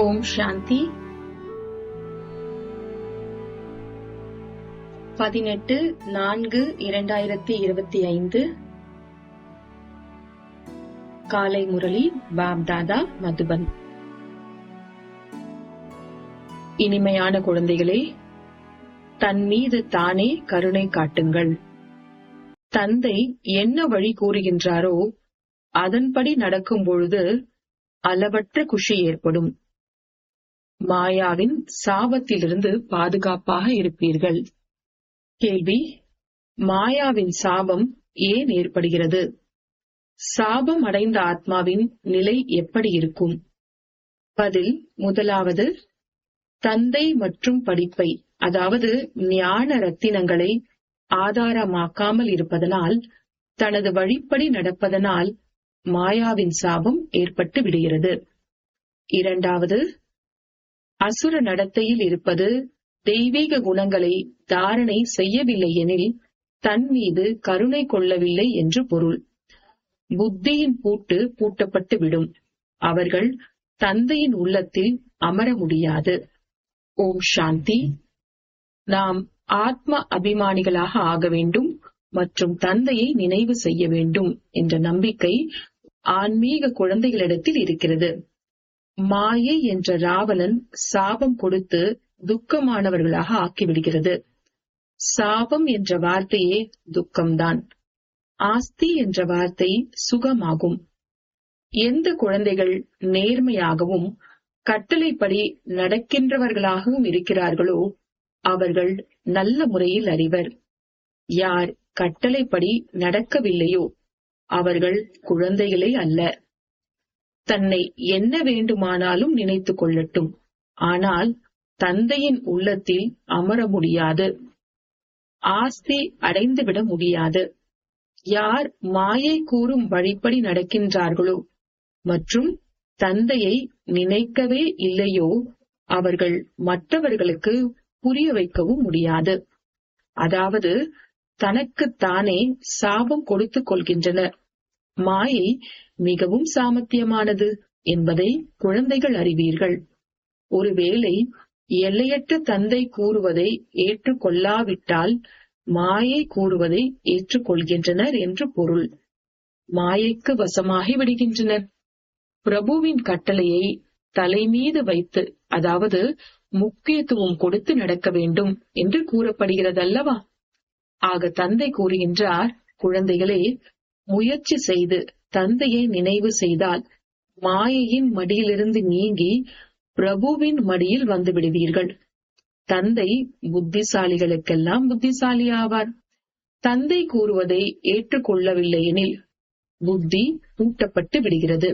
ஓம் சாந்தி பதினெட்டு நான்கு இரண்டாயிரத்தி இருபத்தி ஐந்து. காலை முரளி பாப்தாதா மதுபன். இனிமையான குழந்தைகளே தன் மீது தானே கருணை காட்டுங்கள். தந்தை என்ன வழி கூறுகின்றாரோ அதன்படி நடக்கும் பொழுது அளவற்ற குஷி ஏற்படும். மாயாவின் சாபத்திலிருந்து பாதுகாப்பாக இருப்பீர்கள். கேள்வி மாயாவின் சாபம் ஏன் ஏற்படுகிறது? சாபம் அடைந்த ஆத்மாவின் நிலை எப்படி இருக்கும்? பதில் முதலாவது தந்தை மற்றும் படிப்பை அதாவது ஞான ரத்தினங்களை ஆதாரமாக்காமல் இருப்பதனால் தனது வழிப்படி நடப்பதனால் மாயாவின் சாபம் ஏற்பட்டு விடுகிறது. இரண்டாவது அசுர நடத்தையில் இருப்பது தெய்வீக குணங்களை தாரணை செய்யவில்லை எனில் தன் மீது கருணை கொள்ளவில்லை என்று பொருள். புத்தியின் பூட்டு பூட்டப்பட்டு விடும். அவர்கள் தந்தையின் உள்ளத்தில் அமர முடியாது. ஓம் சாந்தி. நாம் ஆத்ம அபிமானிகளாக ஆக வேண்டும் மற்றும் தந்தையை நினைவு செய்ய வேண்டும் என்ற நம்பிக்கை ஆன்மீக குழந்தைகளிடத்தில் இருக்கிறது. மாயை என்ற ராவணன் சாபம் கொடுத்து துக்கமானவர்களாக ஆக்கிவிடுகிறது. சாபம் என்ற வார்த்தையே துக்கம்தான். ஆஸ்தி என்ற வார்த்தை சுகமாகும். எந்த குழந்தைகள் நேர்மையாகவும் கட்டளைப்படி நடக்கின்றவர்களாகவும் இருக்கிறார்களோ அவர்கள் நல்ல முறையில் அறிவர். யார் கட்டளைப்படி நடக்கவில்லையோ அவர்கள் குழந்தைகளே அல்ல. தன்னை என்ன வேண்டுமானாலும் நினைத்துக் கொள்ளட்டும். ஆனால் தந்தையின் உள்ளத்தில் அமர முடியாது. ஆஸ்தி அடைந்துவிட முடியாது. யார் மாயை கூறும் வழிப்படி நடக்கின்றார்களோ மற்றும் தந்தையை நினைக்கவே இல்லையோ அவர்கள் மற்றவர்களுக்கு புரிய வைக்கவும் முடியாது. அதாவது தனக்குத்தானே சாபம் கொடுத்துக் கொள்கின்றனர். மாயை மிகவும் சாமர்த்தியமானது என்பதை குழந்தைகள் அறிவீர்கள். ஒருவேளை எல்லையற்ற தந்தை கூறுவதை ஏற்றுக்கொள்ளாவிட்டால் மாயை கூறுவதை ஏற்றுக்கொள்கின்றனர் என்று பொருள். மாயைக்கு வசமாகி விடுகின்றனர் பிரபுவின் கட்டளையை தலைமீது வைத்து அதாவது முக்கியத்துவம் கொடுத்து நடக்க வேண்டும் என்று கூறப்படுகிறதல்லவா? ஆக தந்தை கூறுகின்றார் குழந்தைகளே முயற்சி செய்து தந்தையை நினைவு செய்தால் மாயையின் மடியிலிருந்து நீங்கி பிரபுவின் மடியில் வந்து விடுவீர்கள். தந்தை புத்திசாலிகளுக்கெல்லாம் புத்திசாலி ஆவார் தந்தை கூறுவதை ஏற்றுக்கொள்ளவில்லை எனில் புத்தி பூட்டப்பட்டு விடுகிறது.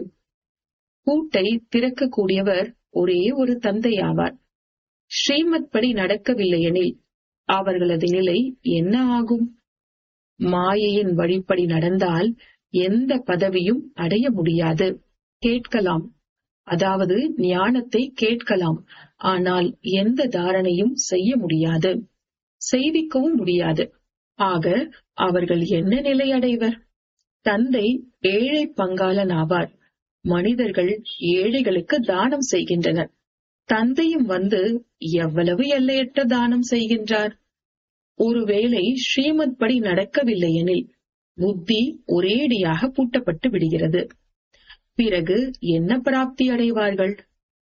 பூட்டை திறக்கக்கூடியவர் ஒரே ஒரு தந்தை ஆவார் ஸ்ரீமத் படி நடக்கவில்லை எனில் அவர்களது நிலை என்ன ஆகும்? மாயையின் வழிப்படி நடந்தால் எந்த பதவியும் அடைய முடியாது. கேட்கலாம். அதாவது ஞானத்தை கேட்கலாம். ஆனால் எந்த தாரணையும் செய்ய முடியாது. செய்விக்கவும் முடியாது. ஆக அவர்கள் என்ன நிலை அடைவர் தந்தை ஏழை பங்காளன் ஆவார். மனிதர்கள் ஏழைகளுக்கு தானம் செய்கின்றனர். தந்தையும் வந்து எவ்வளவு எல்லையற்ற தானம் செய்கின்றார்? ஒருவேளை ஸ்ரீமத் படி நடக்கவில்லை எனில் புத்தி ஒரேடியாக பூட்டப்பட்டு விடுகிறது. பிறகு என்ன பிராப்தி அடைவார்கள்?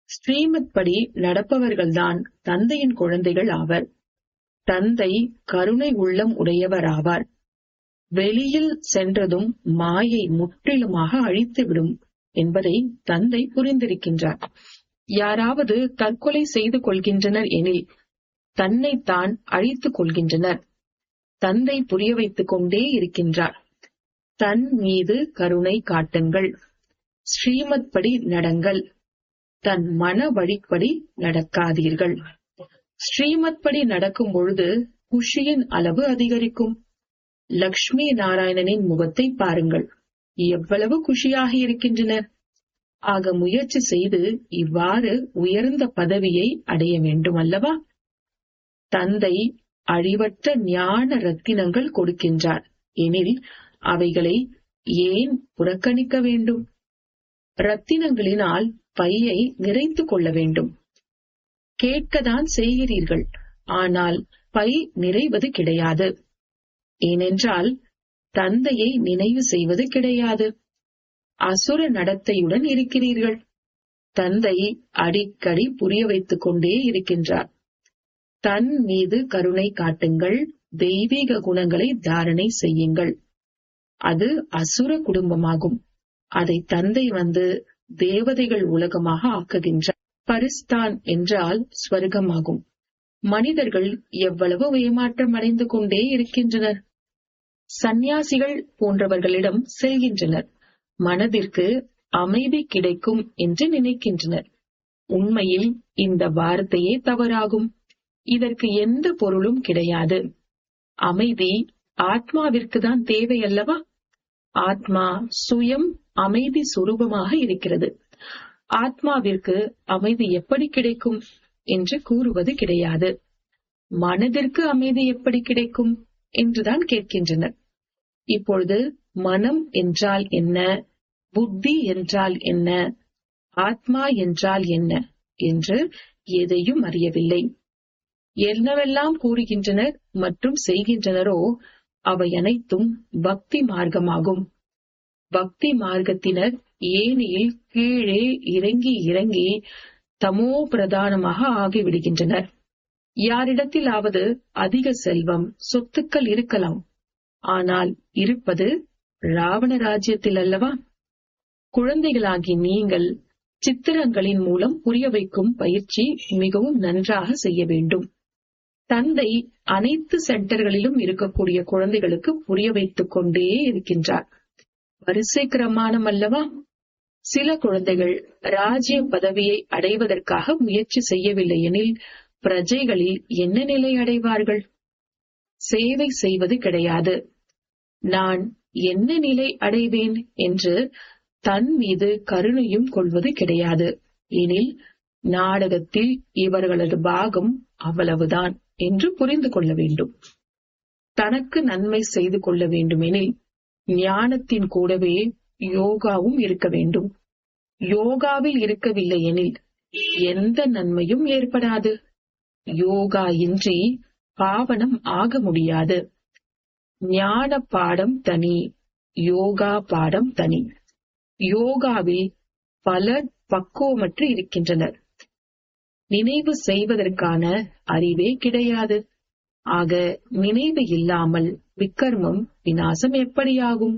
ஸ்ரீமத் படி நடப்பவர்கள்தான் தந்தையின் குழந்தைகள் ஆவர். தந்தை கருணை உள்ளம் உடையவர் ஆவார். வெளியில் சென்றதும் மாயை முற்றிலுமாக அழித்துவிடும் என்பதை தந்தை புரிந்திருக்கின்றார். யாராவது தற்கொலை செய்து கொள்கின்றனர் எனில் தன்னைத்தான் அழித்துக் கொள்கின்றனர். தந்தை புரிய வைத்துக் கொண்டே இருக்கின்றார். தன் மீது கருணை காட்டுங்கள். ஸ்ரீமத் படி நடங்கள். தன் மன வழிப்படி நடக்காதீர்கள். ஸ்ரீமத் படி நடக்கும் பொழுது குஷியின் அளவு அதிகரிக்கும். லக்ஷ்மி நாராயணனின் முகத்தை பாருங்கள். எவ்வளவு குஷியாக இருக்கின்றனர் ஆக முயற்சி செய்து இவ்வாறு உயர்ந்த பதவியை அடைய வேண்டும் அல்லவா? தந்தை அழிவற்ற ஞான ரத்தினங்கள் கொடுக்கின்றார். எனில் அவைகளை ஏன் புறக்கணிக்க வேண்டும்? ரத்தினங்களினால் பையை நிறைத்து கொள்ள வேண்டும். கேட்கத்தான் செய்கிறீர்கள். ஆனால் பை நிறைவது கிடையாது. ஏனென்றால் தந்தையை நினைவு செய்வது கிடையாது. அசுர நடத்தையுடன் இருக்கிறீர்கள். தந்தை அடிக்கடி புரிய வைத்துக் கொண்டே இருக்கின்றார். தன் மீது கருணை காட்டுங்கள் தெய்வீக குணங்களை தாரணை செய்யுங்கள். அது அசுர குடும்பமாகும். அதை தந்தை வந்து தேவதைகள் உலகமாக ஆக்குகின்றார். பரிஸ்தான் என்றால் ஸ்வர்க்கமாகும். மனிதர்கள் எவ்வளவு ஏமாற்றம் அடைந்து கொண்டே இருக்கின்றனர். சந்நியாசிகள் போன்றவர்களிடம் செல்கின்றனர். மனதிற்கு அமைதி கிடைக்கும் என்று நினைக்கின்றனர். உண்மையில் இந்த வார்த்தையே தவறாகும். இதற்கு எந்த பொருளும் கிடையாது. அமைதி ஆத்மாவிற்கு தான் தேவை அல்லவா ஆத்மா சுயம் அமைதி சுரூபமாக இருக்கிறது. ஆத்மாவிற்கு அமைதி எப்படி கிடைக்கும் என்று கூறுவது கிடையாது. மனதிற்கு அமைதி எப்படி கிடைக்கும் என்றுதான் கேட்கின்றனர். இப்பொழுது மனம் என்றால் என்ன? புத்தி என்றால் என்ன? ஆத்மா என்றால் என்ன? என்று எதையும் அறியவில்லை. என்னவெல்லாம் கூறுகின்றனர் மற்றும் செய்கின்றனரோ அவை அனைத்தும் பக்தி மார்க்கமாகும். பக்தி மார்க்கத்தினர் ஏனியில் கீழே இறங்கி இறங்கி தமோ பிரதானமாக ஆகிவிடுகின்றனர். யாரிடத்திலாவது அதிக செல்வம் சொத்துக்கள் இருக்கலாம். ஆனால் இருப்பது ராவண ராஜ்யத்தில் அல்லவா குழந்தைகளாகி நீங்கள் சித்திரங்களின் மூலம் புரிய வைக்கும் பயிற்சி மிகவும் நன்றாக செய்ய வேண்டும். தந்தை அனைத்து சென்டர்களிலும் இருக்கக்கூடிய குழந்தைகளுக்கு புரிய வைத்துக் கொண்டே இருக்கின்றார். வரிசை கிரமானம் அல்லவா? சில குழந்தைகள் ராஜ்ய பதவியை அடைவதற்காக முயற்சி செய்யவில்லை எனில் பிரஜைகளில் என்ன நிலை அடைவார்கள்? சேவை செய்வது கிடையாது. நான் என்ன நிலை அடைவேன் என்று தன் மீது கருணையும் கொள்வது கிடையாது. எனில் நாடகத்தில் இவர்களது பாகம் அவ்வளவுதான். என்று புரிந்து கொள்ள வேண்டும். தனக்கு நன்மை செய்து கொள்ள வேண்டுமெனில் ஞானத்தின் கூடவே யோகாவும் இருக்க வேண்டும். யோகாவில் இருக்கவில்லை எனில் எந்த நன்மையும் ஏற்படாது. யோகா இன்றி பாவனம் ஆக முடியாது. ஞான பாடம் தனி யோகா பாடம் தனி. யோகாவில் பலர் பக்குவமற்று இருக்கின்றனர். நினைவு செய்வதற்கான அறிவே கிடையாது. ஆக நினைவு இல்லாமல் விக்கர்மம் விநாசம் எப்படியாகும்?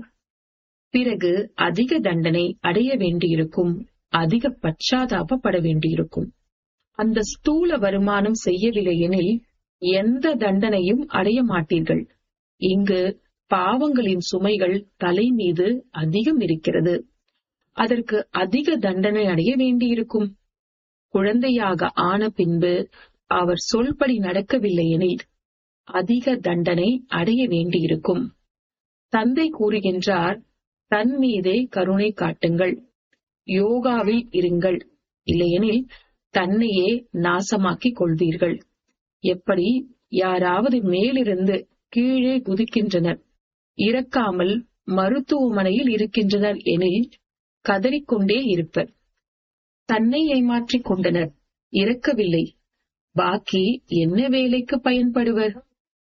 பிறகு அதிக தண்டனை அடைய வேண்டியிருக்கும் அதிக பச்சாதாபப்பட வேண்டியிருக்கும். அந்த ஸ்தூல வருமானம் செய்யவில்லை எனில் எந்த தண்டனையும் அடைய மாட்டீர்கள். இங்கு பாவங்களின் சுமைகள் தலை மீது அதிகம் இருக்கிறது. அதற்கு அதிக தண்டனை அடைய வேண்டியிருக்கும். குழந்தையாக ஆன பின்பு அவர் சொல்படி நடக்கவில்லை எனில் அதிக தண்டனை அடைய வேண்டியிருக்கும். தந்தை கூறுகின்றார் தன் மீதே கருணை காட்டுங்கள். யோகாவில் இருங்கள். இல்லையெனில் தன்னையே நாசமாக்கிக் கொள்வீர்கள். எப்படி? யாராவது மேலிருந்து கீழே குதிக்கின்றனர். இறக்காமல் மருத்துவமனையில் இருக்கின்றனர் எனில் கதறிக்கொண்டே இருப்பர். தன்னை ஏமாற்றிக் கொண்டனர். இறக்கவில்லை. பாக்கி என்ன வேலைக்கு பயன்படுவர்?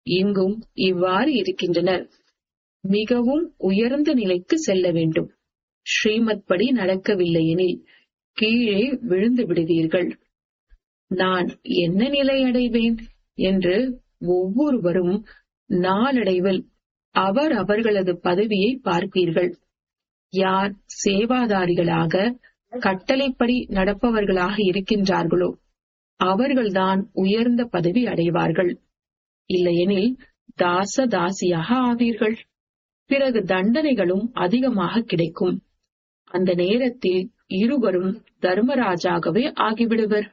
இங்கும் இவ்வாறு இருக்கின்றனர். மிகவும் உயர்ந்த நிலைக்கு செல்ல வேண்டும். ஸ்ரீமத் படி நடக்கவில்லை எனில் கீழே விழுந்து விடுவீர்கள். நான் என்ன நிலை அடைவேன்? என்று ஒவ்வொருவரும் நாளடைவில் அவர் அவர்களது பதவியை பார்ப்பீர்கள். யார் சேவாதாரிகளாக கட்டளைப்படி நடப்பவர்களாக இருக்கின்றார்களோ அவர்கள்தான் உயர்ந்த பதவி அடைவார்கள். இல்லையெனில் தாச தாசியாக ஆவீர்கள். பிறகு தண்டனைகளும் அதிகமாக கிடைக்கும். அந்த நேரத்தில் இருவரும் தர்மராஜாகவே ஆகிவிடுவர்.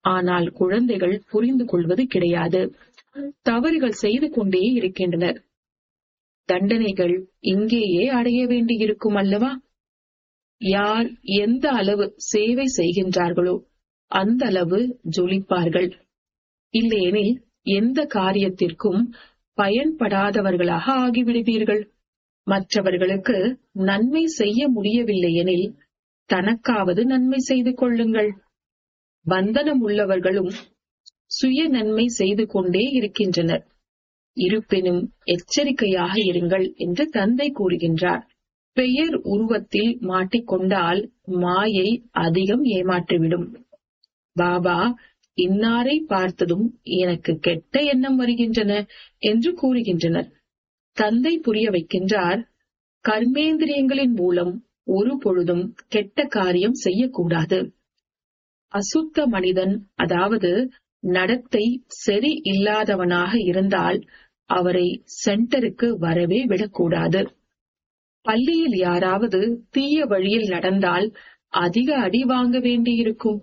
ஆனால் குழந்தைகள் புரிந்து கொள்வது கிடையாது. தவறுகள் செய்து கொண்டே இருக்கின்றனர். தண்டனைகள் இங்கேயே அடைய வேண்டியிருக்கும் அல்லவா? யார் எந்த அளவு சேவை செய்கின்றார்களோ அந்த அளவு ஜொலிப்பார்கள். இல்லையெனில் எந்த காரியத்திற்கும் பயன்படாதவர்களாக ஆகிவிடுவீர்கள். மற்றவர்களுக்கு நன்மை செய்ய முடியவில்லை எனில் தனக்காவது நன்மை செய்து கொள்ளுங்கள். பந்தனம் உள்ளவர்களும் சுய நன்மை செய்து கொண்டே இருக்கின்றனர். இருப்பினும் எச்சரிக்கையாக இருங்கள் என்று தந்தை கூறுகின்றார். பெயர் உருவத்தில் மாட்டிக்கொண்டால் மாயை அதிகம் ஏமாற்றிவிடும். பாபா இன்னாரை பார்த்ததும் எனக்கு கெட்ட எண்ணம் வருகின்றன என்று கூறுகின்றனர். தந்தை புரிய வைக்கின்றார் கர்மேந்திரியங்களின் மூலம் ஒரு பொழுதும் கெட்ட காரியம் செய்யக்கூடாது. அசுத்த மனிதன் அதாவது நடத்தை சரி இல்லாதவனாக இருந்தால் அவரை சென்டருக்கு வரவே விடக்கூடாது. பள்ளியில் யாராவது தீய வழியில் நடந்தால் அதிக அடி வாங்க வேண்டியிருக்கும்.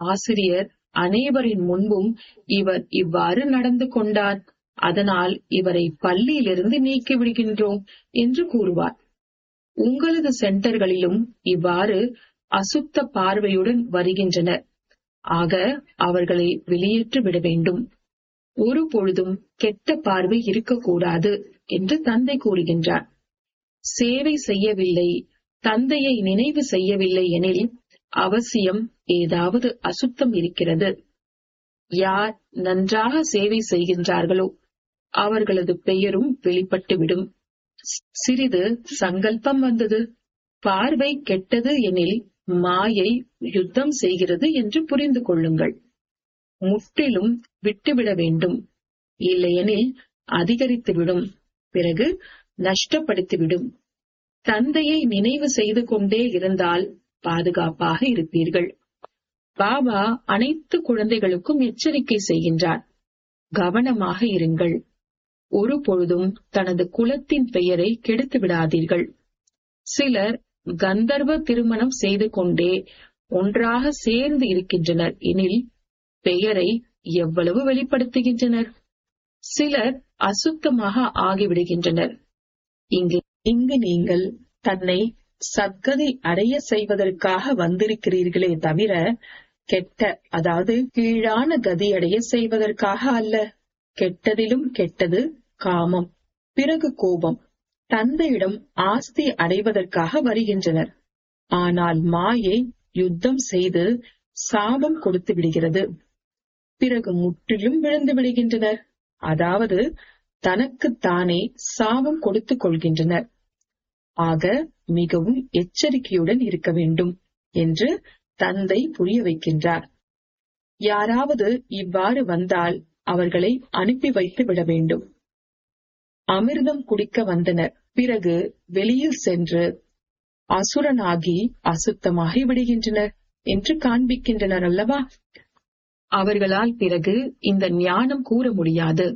ஆசிரியர் அனைவரின் முன்பும் இவர் இவ்வாறு நடந்து கொண்டார். அதனால் இவரை பள்ளியிலிருந்து நீக்கி விடுகின்றோம் என்று கூறுவார். உங்களது சென்டர்களிலும் இவ்வாறு அசுத்த பார்வையுடன் வருகின்றனர். ஆக அவர்களை வெளியேற்றி விட வேண்டும். ஒரு பொழுதும் கெட்ட பார்வை இருக்கக்கூடாது என்று தந்தை கூறுகின்றார். சேவை செய்யவில்லை தந்தையை நினைவு செய்யவில்லை எனில் அவசியம் ஏதாவது அசுத்தம் இருக்கிறது. யார் நன்றாக சேவை செய்கின்றார்களோ அவர்களது பெயரும் வெளிப்பட்டுவிடும் சிறிது சங்கல்பம் வந்தது. பார்வை கெட்டது எனில் மாயை யுத்தம் செய்கிறது என்று புரிந்து கொள்ளுங்கள். முற்றிலும் விட்டுவிட வேண்டும். இல்லையெனில் அதிகரித்துவிடும் பிறகு நஷ்டப்படுத்திவிடும். தந்தையை நினைவு செய்து கொண்டே இருந்தால் பாதுகாப்பாக இருப்பீர்கள். பாபா அனைத்து குழந்தைகளுக்கும் எச்சரிக்கை செய்கின்றார். கவனமாக இருங்கள். ஒரு பொழுதும் தனது குலத்தின் பெயரை கெடுத்து விடாதீர்கள். சிலர் கந்தர்வ திருமணம் செய்து கொண்டே ஒன்றாக சேர்ந்து இருக்கின்றனர். எனில் பெயரை எவ்வளவு வெளிப்படுத்துகின்றனர்? சிலர் அசுத்தமாக ஆகிவிடுகின்றனர். இங்கு இங்கு நீங்கள் தன்னை சத்கதி அடைய செய்வதற்காக வந்திருக்கிறீர்களே தவிர கெட்ட அதாவது கீழான கதி அடைய செய்வதற்காக அல்ல. கெட்டதிலும் கெட்டது காமம் பிறகு கோபம் தந்தையிடம் ஆஸ்தி அடைவதற்காக வருகின்றனர். ஆனால் மாயை யுத்தம் செய்து சாபம் கொடுத்து விடுகிறது. பிறகு முற்றிலும் விழுந்து விடுகின்றனர். அதாவது தனக்குத்தானே சாபம் கொடுத்துக் கொள்கின்றனர். ஆக மிகவும் எச்சரிக்கையுடன் இருக்க வேண்டும் என்று தந்தை புரிய வைக்கின்றார். யாராவது இவ்வாறு வந்தால் அவர்களை அனுப்பி வைத்து விட வேண்டும். அமிர்தம் குடிக்க வந்தனர். பிறகு வெளியில் சென்று அசுரனாகி அசுத்தமாகி விடுகின்றனர் என்று காண்பிக்கின்றனர் அல்லவா? அவர்களால் பிறகு இந்த ஞானம் கூற முடியாது.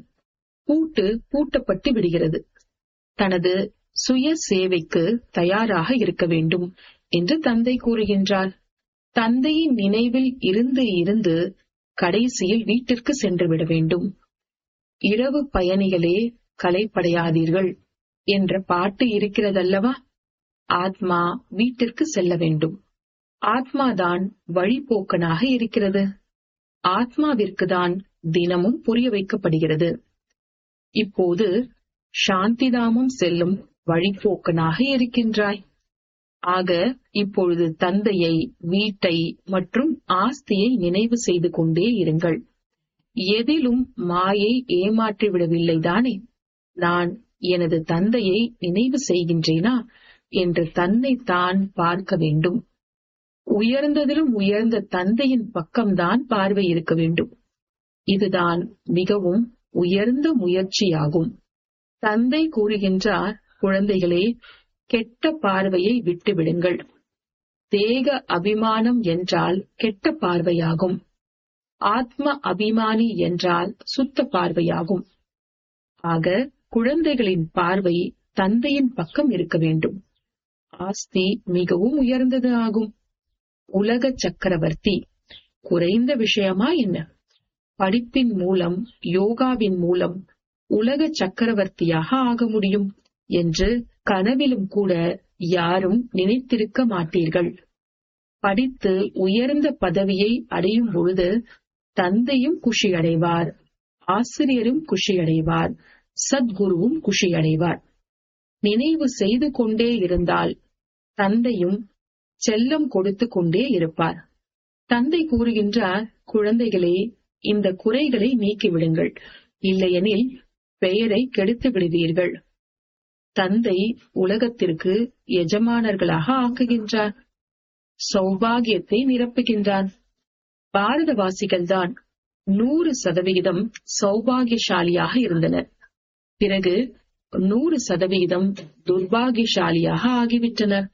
பூட்டு பூட்டப்பட்டு விடுகிறது. தனது சுய சேவைக்கு தயாராக இருக்க வேண்டும் என்று தந்தை கூறுகின்றார். தந்தையின் நினைவில் இருந்து இருந்து கடைசியில் வீட்டிற்கு சென்று விட வேண்டும். இரவு பயணிகளே கலைப்படையாதீர்கள் என்ற பாட்டு இருக்கிறதல்லவா? ஆத்மா வீட்டிற்கு செல்ல வேண்டும். ஆத்மாதான் வழிபோக்கனாக இருக்கிறது. ஆத்மாவிற்குதான் தினமும் புரிய வைக்கப்படுகிறது. இப்போது சாந்திதாமம் செல்லும் வழிபோக்கனாக இருக்கின்றாய். ஆக இப்பொழுது தந்தையை வீட்டை மற்றும் ஆஸ்தியை நினைவு செய்து கொண்டே இருங்கள். எதிலும் மாயை ஏமாற்றிவிடவில்லை தானே? நான் எனது தந்தையை நினைவு செய்கின்றேனா? என்று தன்னை தான் பார்க்க வேண்டும். உயர்ந்ததிலும் உயர்ந்த தந்தையின் பக்கம்தான் பார்வை இருக்க வேண்டும். இதுதான் மிகவும் உயர்ந்த முயற்சியாகும். தந்தை கூறுகின்றார் குழந்தைகளே கெட்ட பார்வையை விட்டுவிடுங்கள். தேக அபிமானம் என்றால் கெட்ட பார்வையாகும். ஆத்ம அபிமானி என்றால் சுத்த பார்வையாகும். ஆக குழந்தைகளின் பார்வை தந்தையின் பக்கம் இருக்க வேண்டும். ஆஸ்தி மிகவும் உயர்ந்தது ஆகும். உலக சக்கரவர்த்தி குறைந்த விஷயமா என்ன? படிப்பின் மூலம் யோகாவின் மூலம் உலக சக்கரவர்த்தியாக ஆக முடியும் என்று கனவிலும் கூட யாரும் நினைத்திருக்க மாட்டீர்கள். படித்து உயர்ந்த பதவியை அடையும் பொழுது தந்தையும் குஷியடைவார் ஆசிரியரும் குஷியடைவார் சத்குருவும் குஷியடைவார். நினைவு செய்து கொண்டே இருந்தால் தந்தையும் செல்லம் கொடுத்து கொண்டே இருப்பார். தந்தை கூறுகின்றார் குழந்தைகளே இந்த குறைகளை நீக்கிவிடுங்கள். இல்லையெனில் பெயரை கெடுத்து விடுவீர்கள். தந்தை உலகத்திற்கு எஜமானர்களாக ஆக்குகின்றார். சௌபாகியத்தை நிரப்புகின்றார் பாரதவாசிகள்தான் நூறு சதவிகிதம் சௌபாகியசாலியாக இருந்தனர். பிறகு நூறு சதவிகிதம் துர்பாகியசாலியாக ஆகிவிட்டனர்.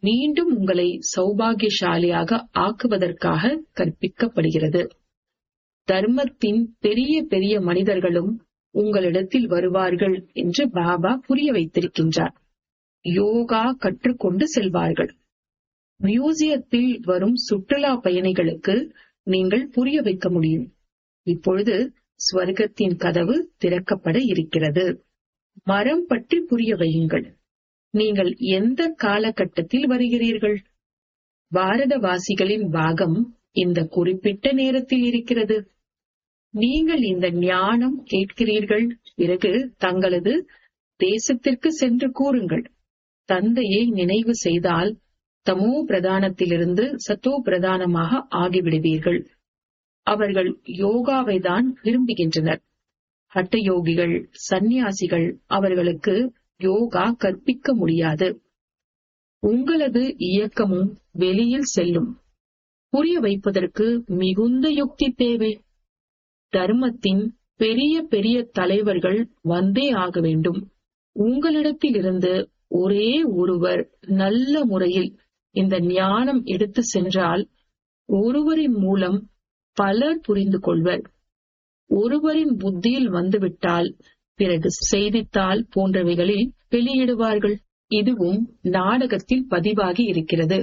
மீண்டும் உங்களை சௌபாகியசாலியாக ஆக்குவதற்காக கற்பிக்கப்படுகிறது. தர்மத்தின் பெரிய பெரிய மனிதர்களும் உங்களிடத்தில் வருவார்கள் என்று பாபா புரிய வைத்திருக்கின்றார். யோகா கற்றுக்கொண்டு செல்வார்கள். மியூசியத்தில் வரும் சுற்றுலா பயணிகளுக்கு நீங்கள் புரிய வைக்க முடியும். இப்பொழுது ஸ்வர்க்கத்தின் கதவு திறக்கப்பட இருக்கிறது. மரம் பற்றி புரிய வையுங்கள். நீங்கள் எந்த காலகட்டத்தில் வருகிறீர்கள்? பாரதவாசிகளின் பாகம் இந்த குறிப்பிட்ட நேரத்தில் இருக்கிறது. நீங்கள் இந்த ஞானம் கேட்கிறீர்கள். பிறகு தங்களது தேசத்திற்கு சென்று கூறுங்கள். தந்தையை நினைவு செய்தால் தமோ பிரதானத்திலிருந்து சத்தோ பிரதானமாக ஆகிவிடுவீர்கள். அவர்கள் யோகாவை தான் விரும்புகின்றனர். ஹட்டயோகிகள் சந்நியாசிகள் அவர்களுக்கு யோகா கற்பிக்க முடியாது. உங்களது இயக்கமும் வெளியில் செல்லும். புரிய வைப்பதற்கு மிகுந்த யுக்தி தேவை. தர்மத்தின் பெரிய பெரிய தலைவர்கள் வந்தே ஆக வேண்டும். உங்களிடத்திலிருந்து ஒரே ஒருவர் நல்ல முறையில் இந்த ஞானம் எடுத்து சென்றால் ஒருவரின் மூலம் பலர் புரிந்து கொள்வர். ஒருவரின் புத்தியில் வந்துவிட்டால் பிறகு செய்தித்தாள் போன்றவைகளில் வெளியிடுவார்கள். இதுவும் நாடகத்தில் பதிவாகி இருக்கிறது.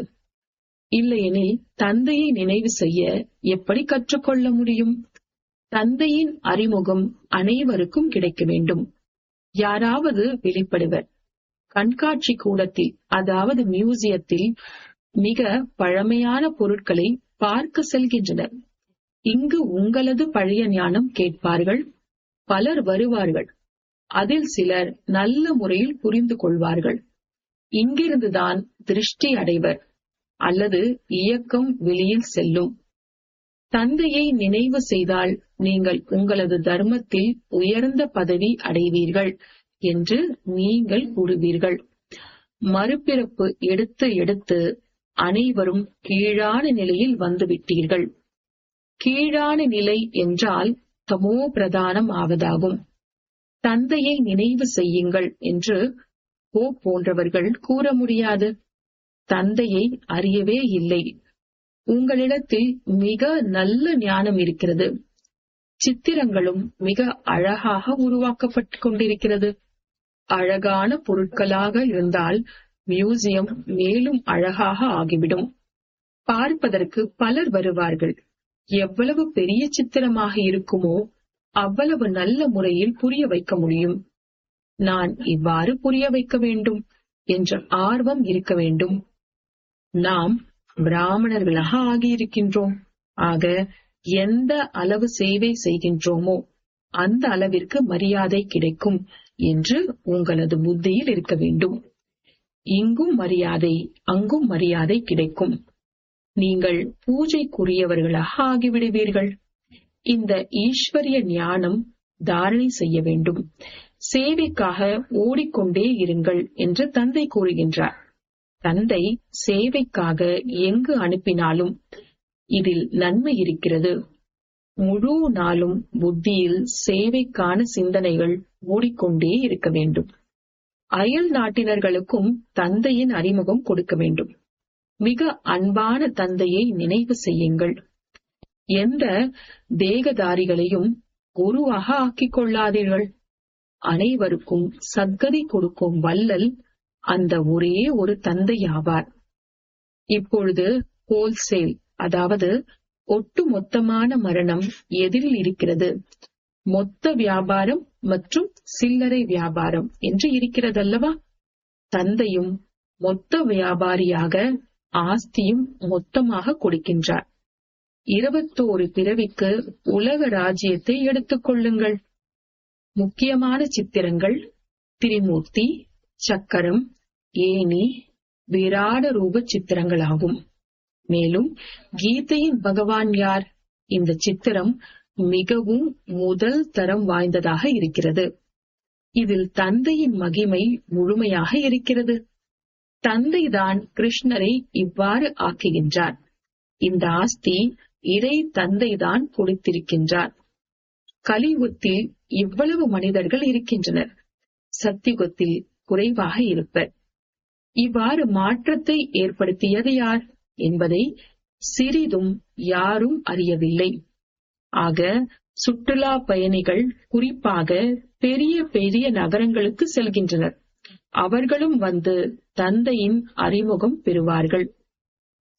இல்லையெனில் தந்தையை நினைவு செய்ய எப்படி கற்றுக்கொள்ள முடியும்? தந்தையின் அறிமுகம் அனைவருக்கும் கிடைக்க வேண்டும். யாராவது வெளிப்படுவர். கண்காட்சி கூடத்தில் அதாவது மியூசியத்தில் மிக பழமையான பொருட்களை பார்க்க செல்கின்றனர். இங்கு உங்களது பழைய ஞானம் கேட்பார்கள். பலர் வருவார்கள். அதில் சிலர் நல்ல முறையில் புரிந்து கொள்வார்கள். இங்கிருந்துதான் திருஷ்டி அடைவர். அல்லது இயக்கம் வெளியில் செல்லும். தந்தையை நினைவு செய்தால் நீங்கள் உங்களது தர்மத்தில் உயர்ந்த பதவி அடைவீர்கள் என்று நீங்கள் கூறுவீர்கள். மறுபிறப்பு எடுத்து எடுத்து அனைவரும் கீழான நிலையில் வந்துவிட்டீர்கள். கீழான நிலை என்றால் தமோ பிரதானம் ஆவதாகும். தந்தையை நினைவு செய்யுங்கள் என்று போ போன்றவர்கள் கூற முடியாது. தந்தையை அறியவே இல்லை. உங்களிடத்தில் மிக நல்ல ஞானம் இருக்கிறது. சித்திரங்களும் மிக அழகாக உருவாக்கப்பட்டு கொண்டிருக்கிறது. அழகான பொருட்களாக இருந்தால் மியூசியம் மேலும் அழகாக ஆகிவிடும். பார்ப்பதற்கு பலர் வருவார்கள். எவ்வளவு பெரிய சித்திரமாக இருக்குமோ அவ்வளவு நல்ல முறையில் புரிய வைக்க முடியும். நான் இவ்வாறு புரிய வைக்க வேண்டும் என்ற ஆர்வம் இருக்க வேண்டும். நாம் பிராமணர்களாக ஆகியிருக்கின்றோம். ஆக எந்த அளவு சேவை செய்கின்றோமோ அந்த அளவிற்கு மரியாதை கிடைக்கும் என்று உங்களது புத்தியில் இருக்க வேண்டும். இங்கும் மரியாதை அங்கும் மரியாதை கிடைக்கும். நீங்கள் பூஜைக்குரியவர்களாக ஆகிவிடுவீர்கள். இந்த ஈஸ்வரிய ஞானம் தாரணை செய்ய வேண்டும். சேவைக்காக ஓடிக்கொண்டே இருங்கள் என்று தந்தை கூறுகின்றார். தந்தை சேவைக்காக எங்கு அனுப்பினாலும் இதில் நன்மை இருக்கிறது. முழு நாளும் புத்தியில் சேவைக்கான சிந்தனைகள் ஓடிக்கொண்டே இருக்க வேண்டும். அயல் நாட்டினர்களுக்கும் தந்தையின் அறிமுகம் கொடுக்க வேண்டும். மிக அன்பான தந்தையை நினைவு செய்யுங்கள். எந்த தேகதாரிகளையும் குருவாக ஆக்கிக் கொள்ளாதீர்கள். அனைவருக்கும் சத்கதி கொடுக்கும் வல்லல் அந்த ஒரே ஒரு தந்தையாவார் இப்பொழுது ஹோல்சேல் அதாவது ஒட்டு மொத்தமான மரணம் எதிரில் இருக்கிறது. மொத்த வியாபாரம் மற்றும் சில்லறை வியாபாரம் என்று இருக்கிறதல்லவா? தந்தையும் மொத்த வியாபாரியாக ஆஸ்தியும் மொத்தமாக கொடுக்கின்றார். இருபத்தோரு பிறவிக்கு உலக ராஜ்யத்தை எடுத்துக் கொள்ளுங்கள். முக்கியமான சித்திரங்கள் திரிமூர்த்தி சக்கரம் ஏணி விராட ரூப சித்திரங்களாகும். மேலும் கீதையின் பகவான் யார்? இந்த சித்திரம் மிகவும் முதல் தரம் வாய்ந்ததாக இருக்கிறது. இதில் தந்தையின் மகிமை முழுமையாக இருக்கிறது. தந்தைதான் கிருஷ்ணரை இவ்வாறு ஆக்குகின்றார். இந்த ஆஸ்தி இறை தந்தைதான் கொடுத்திருக்கின்றார். கலியுகத்தில் இவ்வளவு மனிதர்கள் இருக்கின்றனர். சத்தியுகத்தில் குறைவாக இருப்பர். இவ்வாறு மாற்றத்தை ஏற்படுத்தியது யார்? என்பதை சிறிதும் யாரும் அறியவில்லை. ஆக சுற்றுலா பயணிகள் குறிப்பாக பெரிய பெரிய நகரங்களுக்கு செல்கின்றனர். அவர்களும் வந்து தந்தையின் அறிமுகம் பெறுவார்கள்.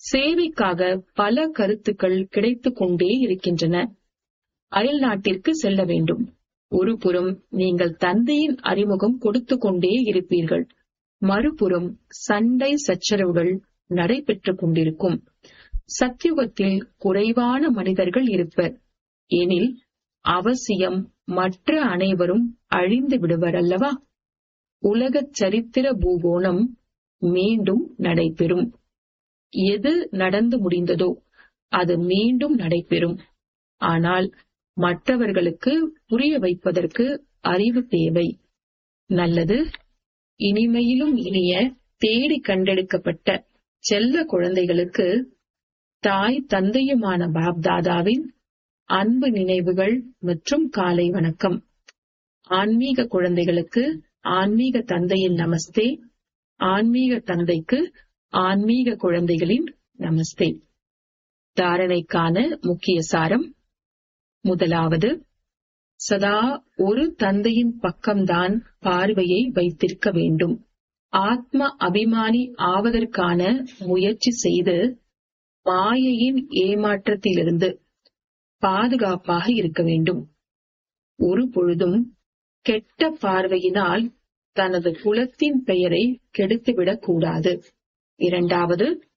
சேவைக்காக பல கருத்துக்கள் கிடைத்துக் கொண்டே இருக்கின்றன. அயல் நாட்டிற்கு செல்ல வேண்டும். ஒரு புறம் நீங்கள் தந்தையின் அறிமுகம் கொடுத்து கொண்டே இருப்பீர்கள். மறுபுறம் சண்டை சச்சரவுகள் நடைபெற்றுக் கொண்டிருக்கும். சத்தியுகத்தில் குறைவான மனிதர்கள் இருப்பர். எனில் அவசியம் மற்ற அனைவரும் அழிந்து விடுவர் அல்லவா உலக சரித்திர பூகோணம் மீண்டும் நடைபெறும். எது நடந்து முடிந்ததோ அது மீண்டும் நடைபெறும். ஆனால் மற்றவர்களுக்கு புரிய வைப்பதற்கு அறிவு தேவை. நல்லது இனிமையிலும் இனிய தேடி கண்டெடுக்கப்பட்ட செல்ல குழந்தைகளுக்கு தாய் தந்தையுமான பாப்தாதாவின் அன்பு நினைவுகள் மற்றும் காலை வணக்கம். ஆன்மீக குழந்தைகளுக்கு ஆன்மீக தந்தையின் நமஸ்தே. ஆன்மீக தந்தைக்கு ஆன்மீக குழந்தைகளின் நமஸ்தே. தாரணைக்கான முக்கிய சாரம் முதலாவது சதா ஒரு தந்தையின் பக்கம்தான் பார்வையை வைத்திருக்க வேண்டும். ஆத்ம அபிமானி ஆவதற்கான முயற்சி செய்து மாயையின் ஏமாற்றத்திலிருந்து பாதுகாப்பாக இருக்க வேண்டும். ஒரு பொழுதும் கெட்ட பார்வையினால் தனது குலத்தின் பெயரை கெடுத்துவிடக் கூடாது. இரண்டாவது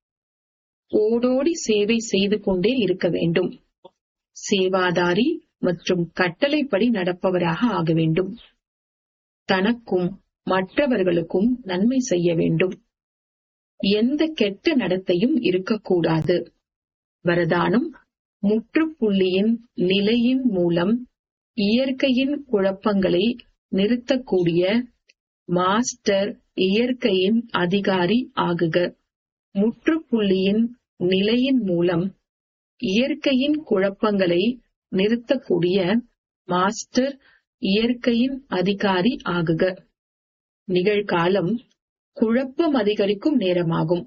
ஓடோடி சேவை செய்து கொண்டே இருக்க வேண்டும். சேவாதாரி மற்றும் கட்டளைப்படி நடப்பவராக ஆக வேண்டும். தனக்கும் மற்றவர்களுக்கும் நன்மை செய்ய வேண்டும். எந்த கெட்ட நடத்தையும் இருக்கக்கூடாது. வரதானம் முற்றுப்புள்ளியின் நிலையின் மூலம் இயற்கையின் குழப்பங்களை நிறுத்தக்கூடிய மாஸ்டர் இயற்கையின் அதிகாரி ஆகுக. முற்றுப்புள்ளியின் நிலையின் மூலம் இயற்கையின் குழப்பங்களை நிறுத்தக்கூடிய மாஸ்டர் இயற்கையின் அதிகாரி ஆகுக. நிகழ்காலம் குழப்பம் அதிகரிக்கும் நேரமாகும்.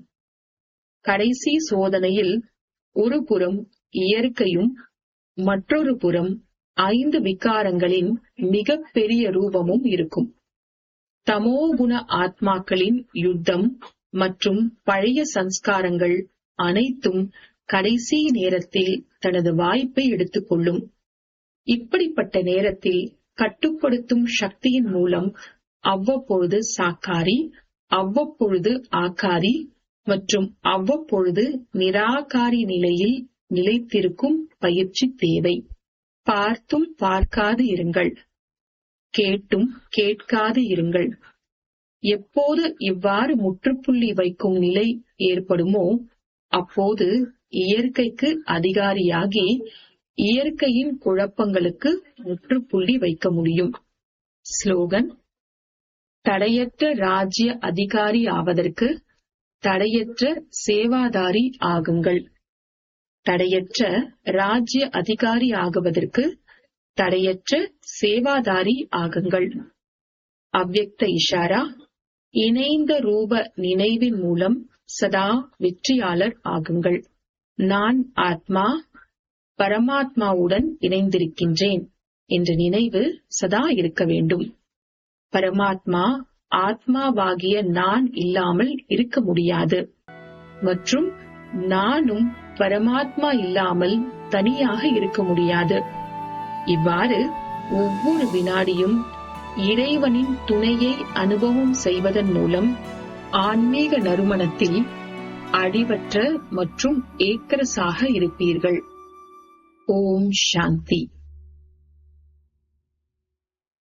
கடைசி சோதனையில் ஒரு புறம் இயற்கையும் மற்றொரு புறம் ஐந்து விகாரங்களின் மிக பெரிய ரூபமும் இருக்கும். தமோகுண ஆத்மாக்களின் யுத்தம் மற்றும் பழைய சன்ஸ்காரங்கள் அனைத்தும் கடைசி நேரத்தில் தனது வாய்ப்பை எடுத்துக்கொள்ளும். இப்படிப்பட்ட நேரத்தில் கட்டுப்படுத்தும் சக்தியின் மூலம் அவ்வப்பொழுது சாக்காரி அவ்வப்பொழுது ஆக்காரி மற்றும் அவ்வப்பொழுது நிராகாரி நிலையில் நிலைத்திருக்கும் பயிற்சி தேவை. பார்த்தும் பார்க்காது இருங்கள். கேட்டும் கேட்காது இருங்கள். எப்போது இவ்வாறு முற்றுப்புள்ளி வைக்கும் நிலை ஏற்படுமோ அப்போது இயற்கைக்கு அதிகாரியாகி இயற்கையின் குழப்பங்களுக்கு முற்றுப்புள்ளி வைக்க முடியும். ஸ்லோகன் தடையற்ற ராஜ்ய அதிகாரி ஆவதற்கு தடையற்ற சேவாதாரி ஆகுங்கள். தடையற்ற ராஜ்ய அதிகாரி ஆகுவதற்கு தடையற்ற சேவாதாரி ஆகுங்கள். அவ்வக்த இஷாரா இணைந்த ரூப நினைவின் மூலம் சதா வெற்றியாளர் ஆகுங்கள். நான் ஆத்மா பரமாத்மாவுடன் இணைந்திருக்கின்றேன் என்ற நினைவு சதா இருக்க வேண்டும். பரமாத்மா ஆத்மாவாகிய நான் இல்லாமல் இருக்க முடியாது. மற்றும் நானும் பரமாத்மா இல்லாமல் தனியாக இருக்க முடியாது. இவ்வாறு ஒவ்வொரு வினாடியும் இறைவனின் துணையை அனுபவம் செய்வதன் மூலம் ஆன்மீக நறுமணத்தில் அழிவற்ற மற்றும் ஏக்கரசாக இருப்பீர்கள். ஓம் சாந்தி.